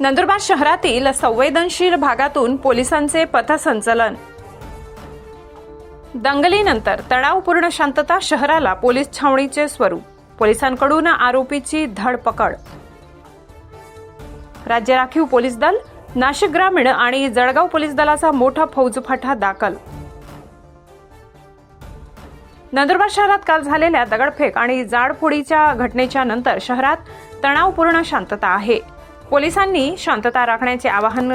नंदुरबार शहरातील संवेदनशील भागातून पोलिसांचे पथसंचलन. दंगलीनंतर तणावपूर्ण शांतता शहराला पोलीस छावणीचे स्वरूप. पोलिसांकडून आरोपीची धडपकड. राज्य राखीव पोलीस दल नाशिक ग्रामीण आणि जळगाव पोलीस दलाचा मोठा फौजफाटा दाखल. नंदुरबार शहरात काल झालेल्या दगडफेक आणि जाडफोडीच्या घटनेच्या नंतर शहरात तणावपूर्ण शांतता आहे. पोलिसांनी शांतता राखण्याचे आवाहन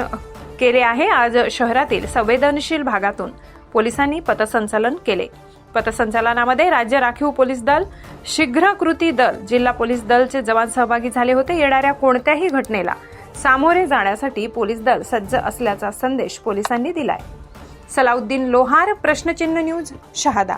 केले आहे. आज शहरातील संवेदनशील भागातून पोलिसांनी पथसंचलन केले. पथसंचलनामध्ये राज्य राखीव पोलीस दल शीघ्र कृती दल जिल्हा पोलीस दलचे जवान सहभागी झाले होते. येणाऱ्या कोणत्याही घटनेला सामोरे जाण्यासाठी पोलीस दल सज्ज असल्याचा संदेश पोलिसांनी दिलाय. सलाउद्दीन लोहार प्रश्नचिन्ह न्यूज शहादा.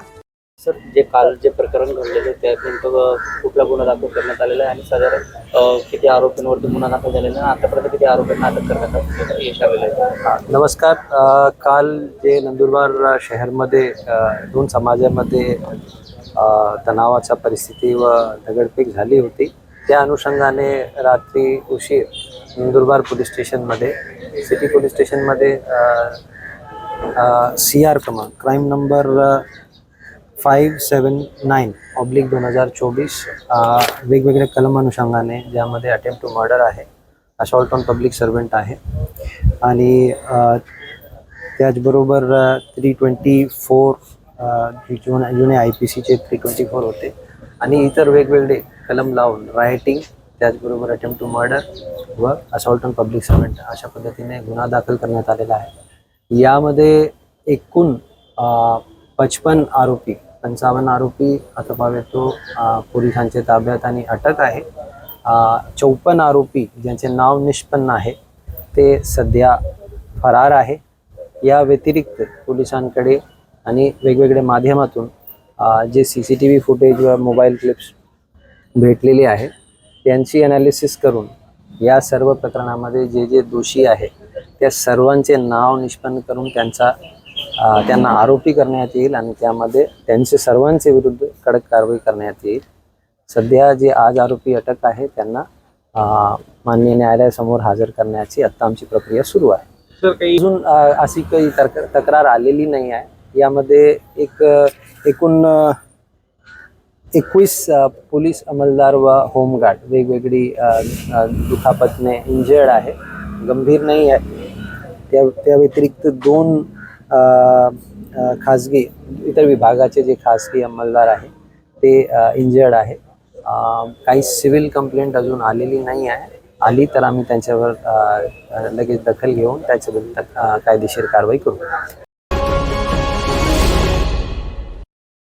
सर जे काल जे प्रकरण घडलेले त्यात नेमकं कुठला गुन्हा दाखल करण्यात आलेला आहे आणि साधारण किती आरोपींवरती गुन्हा दाखल झालेला आहे आतापर्यंत किती आरोपींना अटक करण्यात यश आलेलं आहे? नमस्कार. अ, काल जे नंदुरबार शहरमध्ये अ, दोन समाजामध्ये अ, तणावाचा परिस्थिती व दगडफेक झाली होती त्या अनुषंगाने रात्री उशीर नंदुरबार पोलीस स्टेशनमध्ये सिटी पोलीस स्टेशनमध्ये सी आर क्रमांक crime number five seven nine oblique दोन हजार चोवीस वेगवेगळ्या कलम अनुषंगाने ज्यामध्ये अटेम्प्ट टू मर्डर आहे असॉल्ट ऑन पब्लिक सर्वंट आहे. आणि त्याचबरोबर थ्री ट्वेंटी फोर जुन जुने आय पी सीचे थ्री ट्वेंटी फोर होते. आणि इतर वेगवेगळे कलम लावून रायटिंग त्याचबरोबर अटेम्प्ट टू मर्डर व असॉल्ट ऑन पब्लिक सर्वंट अशा पद्धतीने गुन्हा दाखल करण्यात आलेला आहे. यामध्ये एकूण पचपन आरोपी पंचावन्न आरोपी आता पावे तो पोलिसांच्या ताब्यात आणि अटक आहे. चौपन्न आरोपी ज्यांचे नाव निष्पन्न आहे ते सध्या फरार आहे. या व्यतिरिक्त पोलिसांकडे आणि वेगवेगळ्या माध्यमातून जे C C T V footage व मोबाईल क्लिप्स भेटलेले आहे त्यांची अनालिसिस करून या सर्व प्रकरणामध्ये जे जे दोषी आहे त्या सर्वांचे नाव निष्पन्न करून त्यांचा त्यांना आरोपी करण्यात येईल आणि त्यामध्ये त्यांचे सर्वांचे विरुद्ध कडक कारवाई करण्यात येईल. सध्या जे आज आरोपी अटक आहे त्यांना माननीय न्यायालयासमोर हजर करण्याची आत्ता आमची प्रक्रिया सुरू आहे. सर काही अजून अशी काही तक तक्रार आलेली नाही आहे. यामध्ये एक एकूण एकवीस पोलीस अंमलदार व होमगार्ड वेगवेगळी दुखापतने इंजर्ड आहे. गंभीर नाही आहे. त्या त्या व्यतिरिक्त दोन खाजगी इतर विभागाचे जे खाजगी अंमलदार आहे ते इंजर्ड आहे. काही सिव्हिल कंप्लेंट अजून आलेली नाही आहे. आली तर आम्ही त्यांच्यावर लगेच दखल घेऊन त्याच्याबद्दल कायदेशीर कारवाई करू.